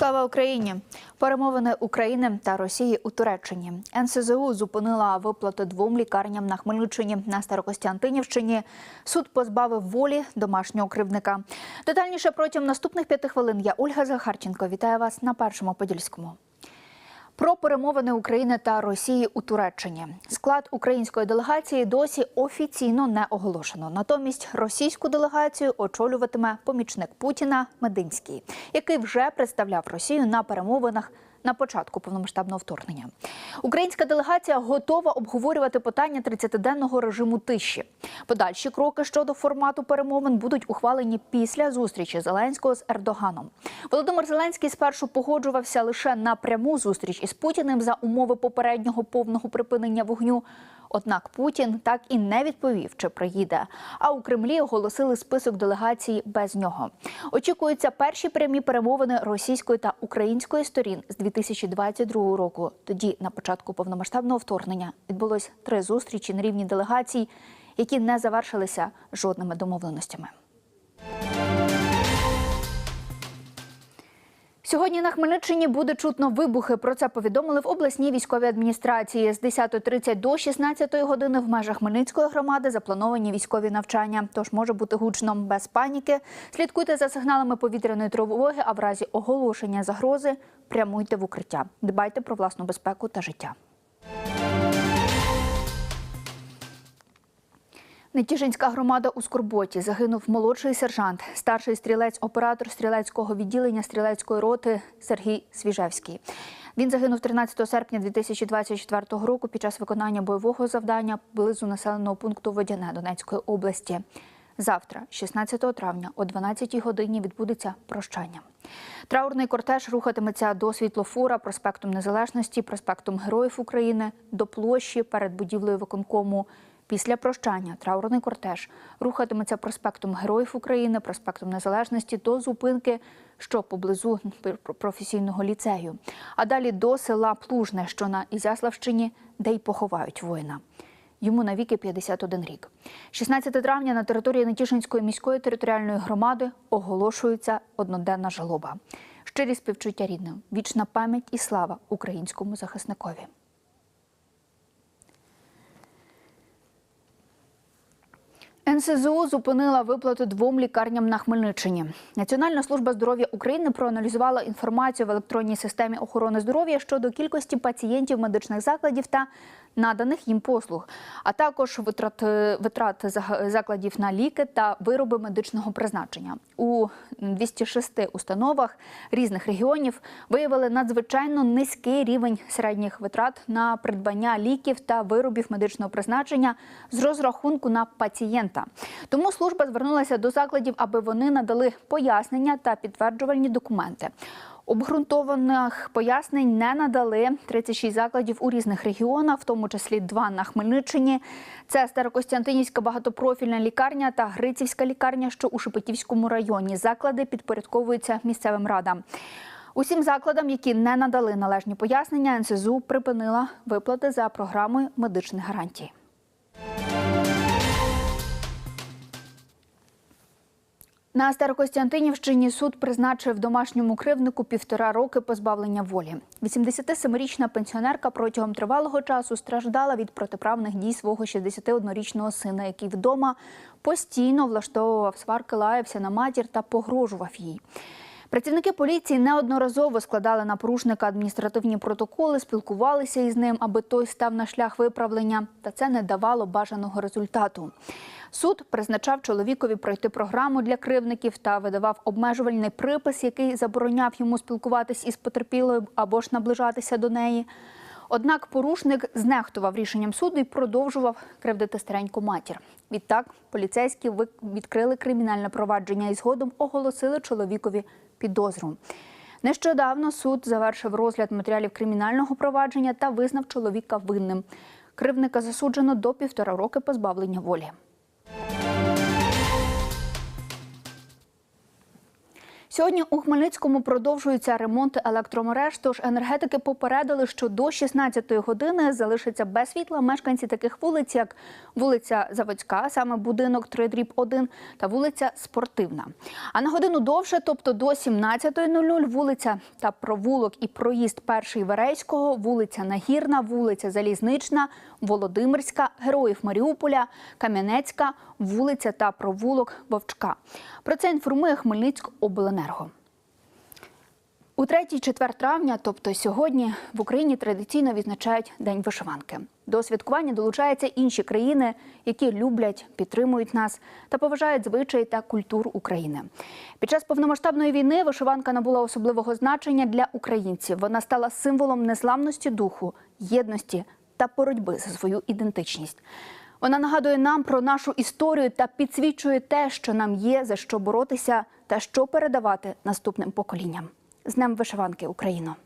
Слава Україні! Перемовини України та Росії у Туреччині. НСЗУ зупинила виплати двом лікарням на Хмельниччині на Старокостянтинівщині. Суд позбавив волі домашнього кривдника. Детальніше протягом наступних п'яти хвилин я Ольга Захарченко. Вітаю вас на першому подільському. Про перемовини України та Росії у Туреччині склад української делегації досі офіційно не оголошено. Натомість російську делегацію очолюватиме помічник Путіна Мединський, який вже представляв Росію на перемовинах. На початку повномасштабного вторгнення українська делегація готова обговорювати питання 30-денного режиму тиші. Подальші кроки щодо формату перемовин будуть ухвалені після зустрічі Зеленського з Ердоганом. Володимир Зеленський спершу погоджувався лише на пряму зустріч із Путіним за умови попереднього повного припинення вогню. Однак Путін так і не відповів, чи приїде. А у Кремлі оголосили список делегацій без нього. Очікуються перші прямі перемовини російської та української сторін з 2022 року. Тоді, на початку повномасштабного вторгнення, відбулось три зустрічі на рівні делегацій, які не завершилися жодними домовленостями. Сьогодні на Хмельниччині буде чутно вибухи. Про це повідомили в обласній військовій адміністрації. З 10.30 до 16 години в межах Хмельницької громади заплановані військові навчання. Тож може бути гучно без паніки. Слідкуйте за сигналами повітряної тривоги, а в разі оголошення загрози прямуйте в укриття. Дбайте про власну безпеку та життя. Нетішинська громада у Скорботі загинув молодший сержант, старший стрілець-оператор стрілецького відділення стрілецької роти Сергій Свіжевський. Він загинув 13 серпня 2024 року під час виконання бойового завдання поблизу населеного пункту Водяне Донецької області. Завтра, 16 травня, о 12 годині, відбудеться прощання. Траурний кортеж рухатиметься до світлофора, проспектом Незалежності, проспектом Героїв України, до площі перед будівлею виконкому. Після прощання траурний кортеж рухатиметься проспектом Героїв України, проспектом Незалежності до зупинки, що поблизу професійного ліцею, а далі до села Плужне, що на Ізяславщині, де й поховають воїна. Йому навіки 51 рік. 16 травня на території Нетішинської міської територіальної громади оголошується одноденна жалоба. Щирі співчуття рідним, вічна пам'ять і слава українському захисникові. НСЗУ зупинила виплату двом лікарням на Хмельниччині. Національна служба здоров'я України проаналізувала інформацію в електронній системі охорони здоров'я щодо кількості пацієнтів медичних закладів та наданих їм послуг, а також витрат витрат закладів на ліки та вироби медичного призначення. У 206 установах різних регіонів виявили надзвичайно низький рівень середніх витрат на придбання ліків та виробів медичного призначення з розрахунку на пацієнта. Тому служба звернулася до закладів, аби вони надали пояснення та підтверджувальні документи. Обґрунтованих пояснень не надали 36 закладів у різних регіонах, в тому числі два на Хмельниччині. Це Старокостянтинівська багатопрофільна лікарня та Грицівська лікарня, що у Шепетівському районі. Заклади підпорядковуються місцевим радам. Усім закладам, які не надали належні пояснення, НСЗУ припинила виплати за програмою медичних гарантій. На Старокостянтинівщині суд призначив домашньому кривнику півтора роки позбавлення волі. 87-річна пенсіонерка протягом тривалого часу страждала від протиправних дій свого 61-річного сина, який вдома постійно влаштовував сварки, лаявся на матір та погрожував їй. Працівники поліції неодноразово складали на порушника адміністративні протоколи, спілкувалися із ним, аби той став на шлях виправлення, та це не давало бажаного результату. Суд призначав чоловікові пройти програму для кривників та видавав обмежувальний припис, який забороняв йому спілкуватись із потерпілою або ж наближатися до неї. Однак порушник знехтував рішенням суду і продовжував кривдити стареньку матір. Відтак поліцейські відкрили кримінальне провадження і згодом оголосили чоловікові підозру. Нещодавно суд завершив розгляд матеріалів кримінального провадження та визнав чоловіка винним. Кривника засуджено до півтора роки позбавлення волі. Сьогодні у Хмельницькому продовжується ремонт електромереж. Тож енергетики попередили, що до 16-ї години залишаться без світла мешканці таких вулиць, як вулиця Заводська, саме будинок 3 дріб 1, та вулиця Спортивна. А на годину довше, тобто до 17.00, вулиця та провулок і проїзд перший Верейського, вулиця Нагірна, вулиця Залізнична, Володимирська, Героїв Маріуполя, Кам'янецька, вулиця та провулок Вовчка. Про це інформує Хмельницькобленерго. У 3-4 травня, тобто сьогодні, в Україні традиційно відзначають День вишиванки. До святкування долучаються інші країни, які люблять, підтримують нас та поважають звичаї та культуру України. Під час повномасштабної війни вишиванка набула особливого значення для українців. Вона стала символом незламності духу, єдності та боротьби за свою ідентичність. Вона нагадує нам про нашу історію та підсвічує те, що нам є за що боротися та що передавати наступним поколінням. З Днем вишиванки Україно!